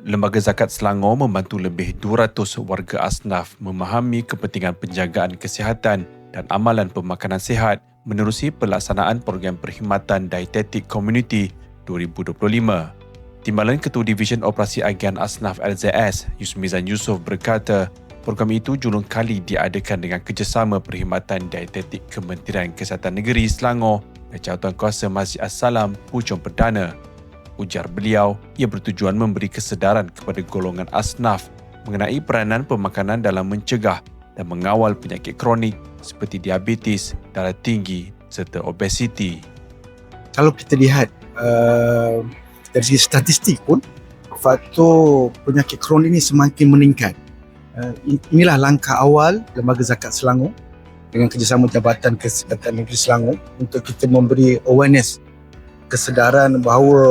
Lembaga Zakat Selangor membantu lebih 200 warga asnaf memahami kepentingan penjagaan kesihatan dan amalan pemakanan sihat menerusi pelaksanaan program perkhidmatan dietetik community 2025. Timbalan Ketua Division Operasi Agian Asnaf LZS, Yusmizan Yusof berkata, program itu julung kali diadakan dengan kerjasama perkhidmatan dietetik Kementerian Kesihatan Negeri Selangor dan Jawatan Kuasa Masjid As-Salam Hujung Perdana Ujar beliau, ia bertujuan memberi kesedaran kepada golongan asnaf mengenai peranan pemakanan dalam mencegah dan mengawal penyakit kronik seperti diabetes, darah tinggi serta obesiti. Kalau kita lihat uh, dari segi statistik pun, faktor penyakit kronik ini semakin meningkat. Uh, inilah langkah awal Lembaga Zakat Selangor dengan kerjasama Jabatan Kesihatan Negeri Selangor untuk kita memberi awareness kesedaran bahawa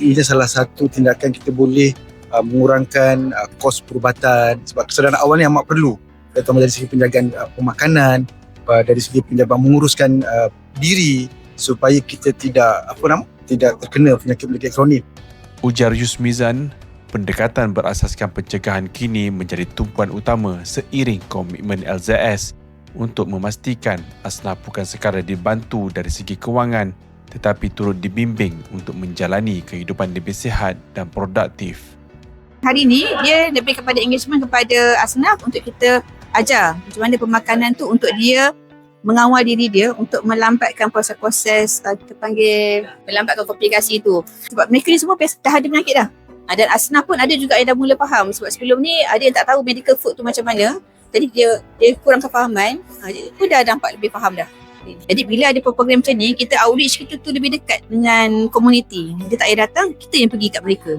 ini salah satu tindakan kita boleh uh, mengurangkan uh, kos perubatan. Sebab kesedaran awal ni amat perlu. Terutama dari segi penjagaan uh, pemakanan uh, dari segi penjagaan menguruskan uh, diri supaya kita tidak apa nama tidak terkena penyakit-penyakit kronik. Ujar Yusmizan pendekatan berasaskan pencegahan kini menjadi tumpuan utama seiring komitmen LZS untuk memastikan asnaf bukan sekadar dibantu dari segi kewangan tetapi turut dibimbing untuk menjalani kehidupan lebih sihat dan produktif. Hari ini dia lebih kepada engagement kepada asnaf untuk kita ajar macam mana pemakanan tu untuk dia mengawal diri dia untuk melambatkan proses-proses uh, kita panggil melambatkan komplikasi tu. Sebab mereka ni semua dah ada penyakit dah. Uh, dan asnaf pun ada juga yang dah mula faham sebab sebelum ni ada yang tak tahu medical food tu macam mana jadi dia dia kurang kefahaman ha, dia dah nampak lebih faham dah jadi bila ada program macam ni kita outreach kita tu lebih dekat dengan komuniti dia tak payah datang kita yang pergi kat mereka